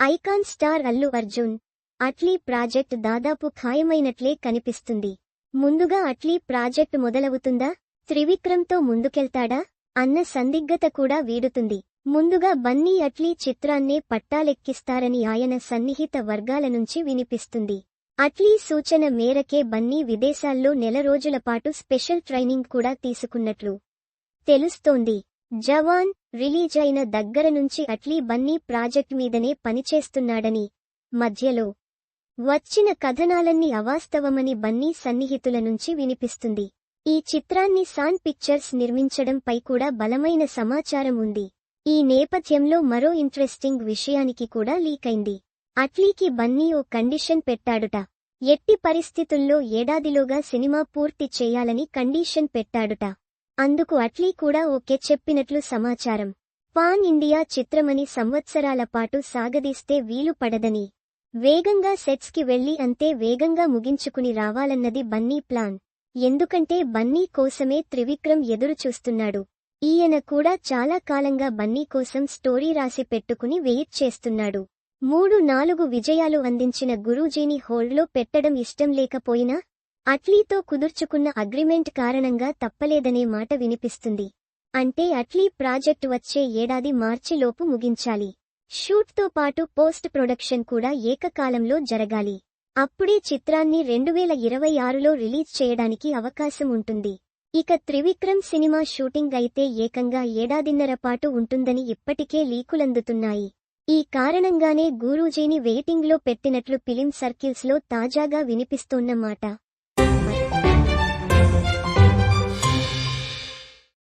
Icon star Allu Arjun. Atlee project దాదాపు ఖాయమైనట్లే కనిపిస్తుంది. ముందుగా అట్లీ ప్రాజెక్ట్ మొదలవుతుందా? త్రివిక్రమ్తో ముందుకెళ్తాడా? అన్న సందిగ్ధత కూడా వీడుతుంది. ముందుగా బన్నీ అట్లీ చిత్రాన్నే పట్టాలెక్కిస్తారని ఆయన సన్నిహిత వర్గాల నుంచి వినిపిస్తుంది. అట్లీ సూచన మేరకే బన్నీ విదేశాల్లో నెల రోజుల పాటు స్పెషల్ ట్రైనింగ్ కూడా తీసుకున్నట్లు తెలుస్తోంది. జవాన్ రిలీజ్ అయిన దగ్గర నుంచి అట్లీ బన్నీ ప్రాజెక్ట్ మీదనే పనిచేస్తున్నాడని. మధ్యలో వచ్చిన కథనాలన్నీ అవాస్తవమని బన్నీ సన్నిహితుల నుంచి వినిపిస్తుంది. ఈ చిత్రాన్ని సాన్ పిక్చర్స్ నిర్మించడంపై కూడా బలమైన సమాచారం ఉంది. ఈ నేపథ్యంలో మరో ఇంట్రెస్టింగ్ విషయానికి కూడా లీకైంది. అట్లీకి బన్నీ ఓ కండిషన్ పెట్టాడుట. ఎట్టి పరిస్థితుల్లో ఏడాదిలోగా సినిమా పూర్తి చేయాలని కండిషన్ పెట్టాడుట. అందుకు అట్లీ కూడా ఓకే చెప్పినట్లు సమాచారం. పాన్ ఇండియా చిత్రమని సంవత్సరాల పాటు సాగదీస్తే వీలు పడదని. వేగంగా సెట్స్కి వెళ్ళి అంతే వేగంగా ముగించుకుని రావాలన్నది బన్నీ ప్లాన్. ఎందుకంటే బన్నీ కోసమే త్రివిక్రమ్ ఎదురుచూస్తున్నాడు. ఈయన కూడా చాలా కాలంగా బన్నీ కోసం స్టోరీ రాసి పెట్టుకుని వెయిట్ చేస్తున్నాడు. మూడు నాలుగు విజయాలు అందించిన గురూజీని హోల్డ్లో పెట్టడం ఇష్టం లేకపోయినా అట్లీతో కుదుర్చుకున్న అగ్రిమెంట్ కారణంగా తప్పలేదనే మాట వినిపిస్తుంది. అంటే అట్లీ ప్రాజెక్ట్ వచ్చే ఏడాది మార్చిలోపు ముగించాలి. షూట్తో పాటు పోస్ట్ ప్రొడక్షన్ కూడా ఏకకాలంలో జరగాలి. అప్పుడే చిత్రాన్ని రెండువేల ఇరవై ఆరులో రిలీజ్ చేయడానికి అవకాశం ఉంటుంది. ఇక త్రివిక్రమ్ సినిమా షూటింగ్ అయితే ఏకంగా ఏడాదిన్నర పాటు ఉంటుందని ఇప్పటికే లీకులందుతున్నాయి. ఈ కారణంగానే గూరూజీని వెయిటింగ్లో పెట్టినట్లు ఫిలిం సర్కిల్స్లో తాజాగా వినిపిస్తోన్న మాట.